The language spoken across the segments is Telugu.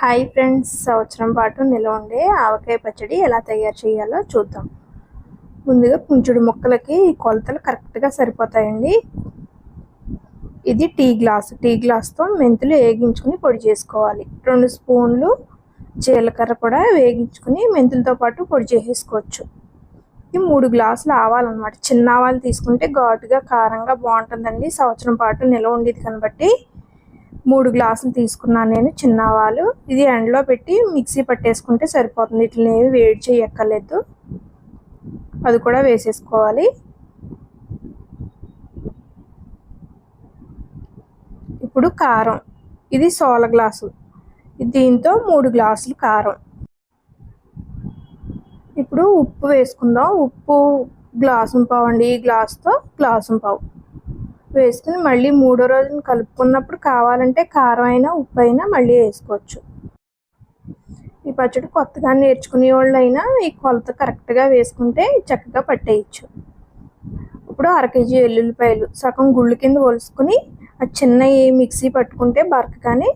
హాయ్ ఫ్రెండ్స్ సంవత్సరం పాటు నిల్వ ఉండే ఆవకాయ పచ్చడి ఎలా తయారు చేయాలో చూద్దాం. ముందుగా పుంచుడు ముక్కలకి కొలతలు కరెక్ట్గా సరిపోతాయండి. ఇది టీ గ్లాస్. టీ గ్లాస్తో మెంతులు వేగించుకుని పొడి చేసుకోవాలి. రెండు స్పూన్లు జీలకర్ర కూడా వేగించుకుని మెంతులతో పాటు పొడి చేసేసుకోవచ్చు. ఇది మూడు గ్లాసులు ఆవాలన్నమాట. చిన్న ఆవాలు తీసుకుంటే ఘాటుగా కారంగా బాగుంటుందండి. సంవత్సరం పాటు నిల్వ ఉండేది కనబట్టి మూడు గ్లాసులు తీసుకున్నాను నేను చిన్న ఇది ఎండలో పెట్టి మిక్సీ పట్టేసుకుంటే సరిపోతుంది. వీటిని ఏమి వేడి చేయక్కర్లేదు. అది కూడా వేసేసుకోవాలి. ఇప్పుడు కారం. ఇది సోల గ్లాసు. దీంతో మూడు గ్లాసులు కారం. ఇప్పుడు ఉప్పు వేసుకుందాం. ఉప్పు గ్లాసు పావు అండి ఈ గ్లాసుతో గ్లాసు పావు వేసుకుని మళ్ళీ మూడో రోజున కలుపుకున్నప్పుడు కావాలంటే కారం అయినా ఉప్పు అయినా మళ్ళీ వేసుకోవచ్చు. ఈ పచ్చడి కొత్తగా నేర్చుకునే వాళ్ళు అయినా ఈ కొలత కరెక్ట్గా వేసుకుంటే చక్కగా పట్టేయచ్చు. ఇప్పుడు అర కేజీ వెల్లుల్లిపాయలు సగం గుళ్ళు కింద ఒలుసుకుని ఆ చిన్న మిక్సీ పట్టుకుంటే బరకగానే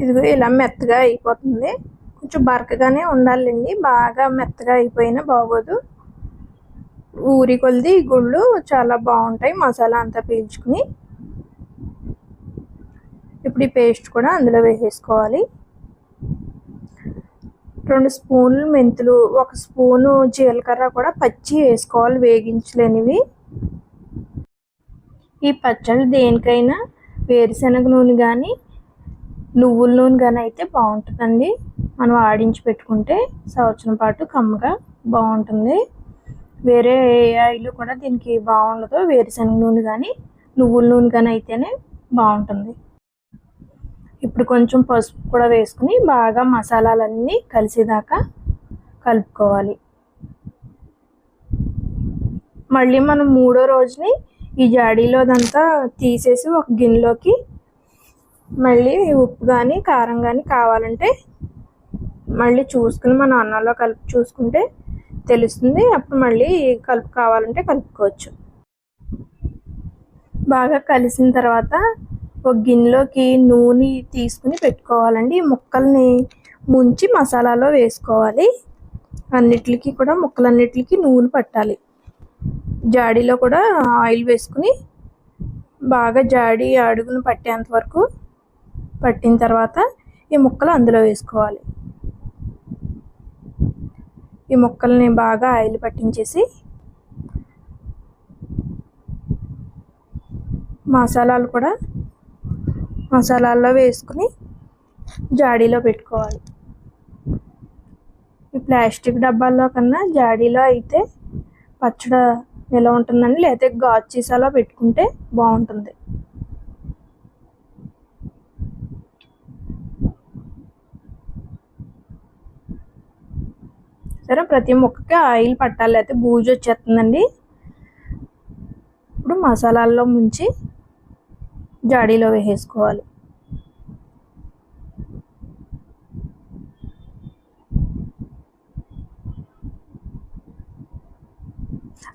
ఇదిగో ఇలా మెత్తగా అయిపోతుంది. కొంచెం బరకగానే ఉండాలండి. బాగా మెత్తగా అయిపోయినా బాగోదు. ఊరి కొలిది గుళ్ళు చాలా బాగుంటాయి. మసాలా అంతా పీల్చుకుని ఇప్పుడు ఈ పేస్ట్ కూడా అందులో వేసేసుకోవాలి. రెండు స్పూన్లు మెంతులు ఒక స్పూను జీలకర్ర కూడా పచ్చి వేసుకోవాలి వేగించలేనివి. ఈ పచ్చళ్ళు దేనికైనా వేరుశనగ నూనె కానీ నువ్వుల నూనె కానీ అయితే బాగుంటుందండి. మనం ఆడించి పెట్టుకుంటే సంవత్సరం పాటు కమ్మగా బాగుంటుంది. వేరే ఏ ఆయిల్ కూడా దీనికి బాగుండదు. వేరుశనగ నూనె కానీ నువ్వుల నూనె కానీ అయితేనే బాగుంటుంది. ఇప్పుడు కొంచెం పసుపు కూడా వేసుకుని బాగా మసాలాలన్నీ కలిసేదాకా కలుపుకోవాలి. మళ్ళీ మనం మూడో రోజుని ఈ జాడీలోదంతా తీసేసి ఒక గిన్నెలోకి మళ్ళీ ఉప్పు కానీ కారం కానీ కావాలంటే మళ్ళీ చూసుకుని మనం అన్నంలో కలిపి చూసుకుంటే తెలుస్తుంది. అప్పుడు మళ్ళీ కలుపు కావాలంటే కలుపుకోవచ్చు. బాగా కలిసిన తర్వాత ఒక గిన్నెలోకి నూనె తీసుకుని పెట్టుకోవాలండి. ఈ ముక్కల్ని ముంచి మసాలాలో వేసుకోవాలి. అన్నిటికి కూడా ముక్కలన్నిటికి నూనె పట్టాలి. జాడీలో కూడా ఆయిల్ వేసుకుని బాగా జాడి అడుగును పట్టేంత వరకు పట్టిన తర్వాత ఈ ముక్కలు అందులో వేసుకోవాలి. ఈ ముక్కల్ని బాగా ఆయిల్ పట్టించేసి మసాలాలు కూడా మసాలాల్లో వేసుకుని జాడీలో పెట్టుకోవాలి. ఈ ప్లాస్టిక్ డబ్బాల్లో కన్నా జాడీలో అయితే పచ్చడి నిల్వ ఉంటుందండి లేకపోతే గాజు సీసాలో పెట్టుకుంటే బాగుంటుంది. సరే ప్రతి ముక్కకి ఆయిల్ పట్టాలి అయితే బూజు వచ్చేస్తుందండి. ఇప్పుడు మసాలాల్లో ముంచి జాడీలో వేసేసుకోవాలి.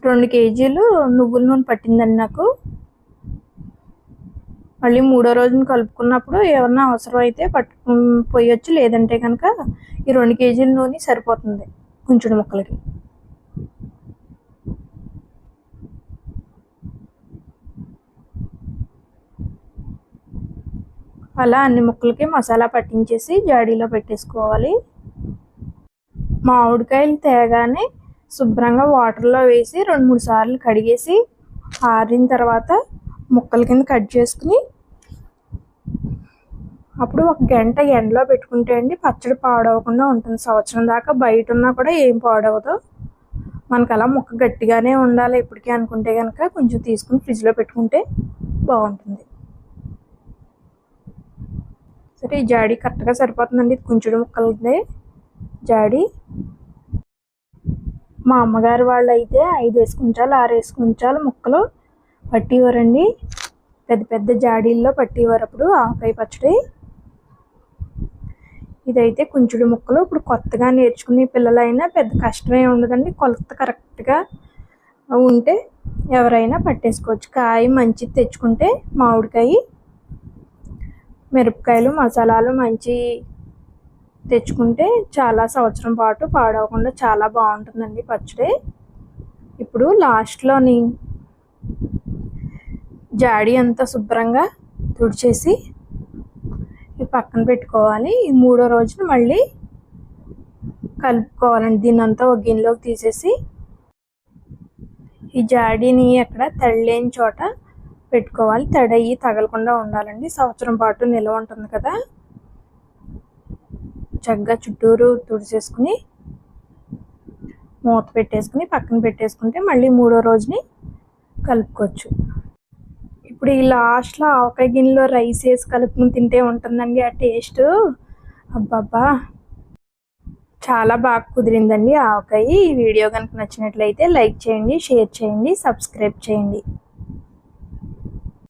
రెండు కేజీలు నువ్వుల నూనె పట్టిందండి నాకు. మళ్ళీ మూడో రోజున కలుపుకున్నప్పుడు ఏమన్నా అవసరం అయితే పట్టు పోయొచ్చు లేదంటే కనుక ఈ రెండు కేజీల నూనె సరిపోతుంది. కుంచుడు ముక్కలకి. అలా అన్ని ముక్కలకి మసాలా పట్టించేసి జాడీలో పెట్టేసుకోవాలి. మామిడికాయలు తేగానే శుభ్రంగా వాటర్లో వేసి రెండు మూడు సార్లు కడిగేసి ఆరిన తర్వాత ముక్కల కింద కట్ చేసుకుని అప్పుడు ఒక గంట ఎండలో పెట్టుకుంటే అండి పచ్చడి పాడవకుండా ఉంటుంది. సంవత్సరం దాకా బయట ఉన్నా కూడా ఏం పాడవదు. మనకు అలా ముక్క గట్టిగానే ఉండాలి ఇప్పటికే అనుకుంటే కనుక కొంచెం తీసుకుని ఫ్రిడ్జ్లో పెట్టుకుంటే బాగుంటుంది. సరే ఈ జాడీ కరెక్ట్గా సరిపోతుందండి. ఇది కొంచెం ముక్కలది జాడీ. మా అమ్మగారు వాళ్ళు అయితే ఐదు వేసుకుంటాలు ఆరు వేసుకుంటాలు ముక్కలు. పట్టివారండి. పెద్ద పెద్ద జాడీల్లో పట్టివారు అప్పుడు ఆవకాయ పచ్చడి. ఇదైతే కుంచుడు ముక్కలు. ఇప్పుడు కొత్తగా నేర్చుకునే పిల్లలైనా పెద్ద కష్టమే ఉండదండి. కొలత కరెక్ట్గా ఉంటే ఎవరైనా పట్టేసుకోవచ్చు. కాయ మంచిది తెచ్చుకుంటే మామిడికాయ మిరపకాయలు మసాలాలు మంచి తెచ్చుకుంటే చాలా సంవత్సరం పాటు పాడవకుండా చాలా బాగుంటుందండి పచ్చడి. ఇప్పుడు లాస్ట్లోని జాడి అంతా శుభ్రంగా తుడిచేసి ఇది పక్కన పెట్టుకోవాలి. ఈ మూడో రోజున మళ్ళీ కలుపుకోవాలండి. దీన్ని అంతా ఒక గిన్నెలోకి తీసేసి ఈ జాడీని అక్కడ తడలేని చోట పెట్టుకోవాలి. తడయి తగలకుండా ఉండాలండి. సంవత్సరం పాటు నిల్వ ఉంటుంది కదా. చక్కగా చుట్టూరు తుడిచేసుకుని మూత పెట్టేసుకుని పక్కన పెట్టేసుకుంటే మళ్ళీ మూడో రోజుని కలుపుకోవచ్చు. ఇప్పుడు ఈ లాస్ట్లో ఆవకాయ గిన్నెలో రైస్ వేసి కలుపుకుని తింటే ఉంటుందండి ఆ టేస్ట్ అబ్బబ్బా! చాలా బాగా కుదిరిందండి ఆవకాయ. ఈ వీడియో కనుక నచ్చినట్లయితే లైక్ చేయండి షేర్ చేయండి సబ్స్క్రైబ్ చేయండి.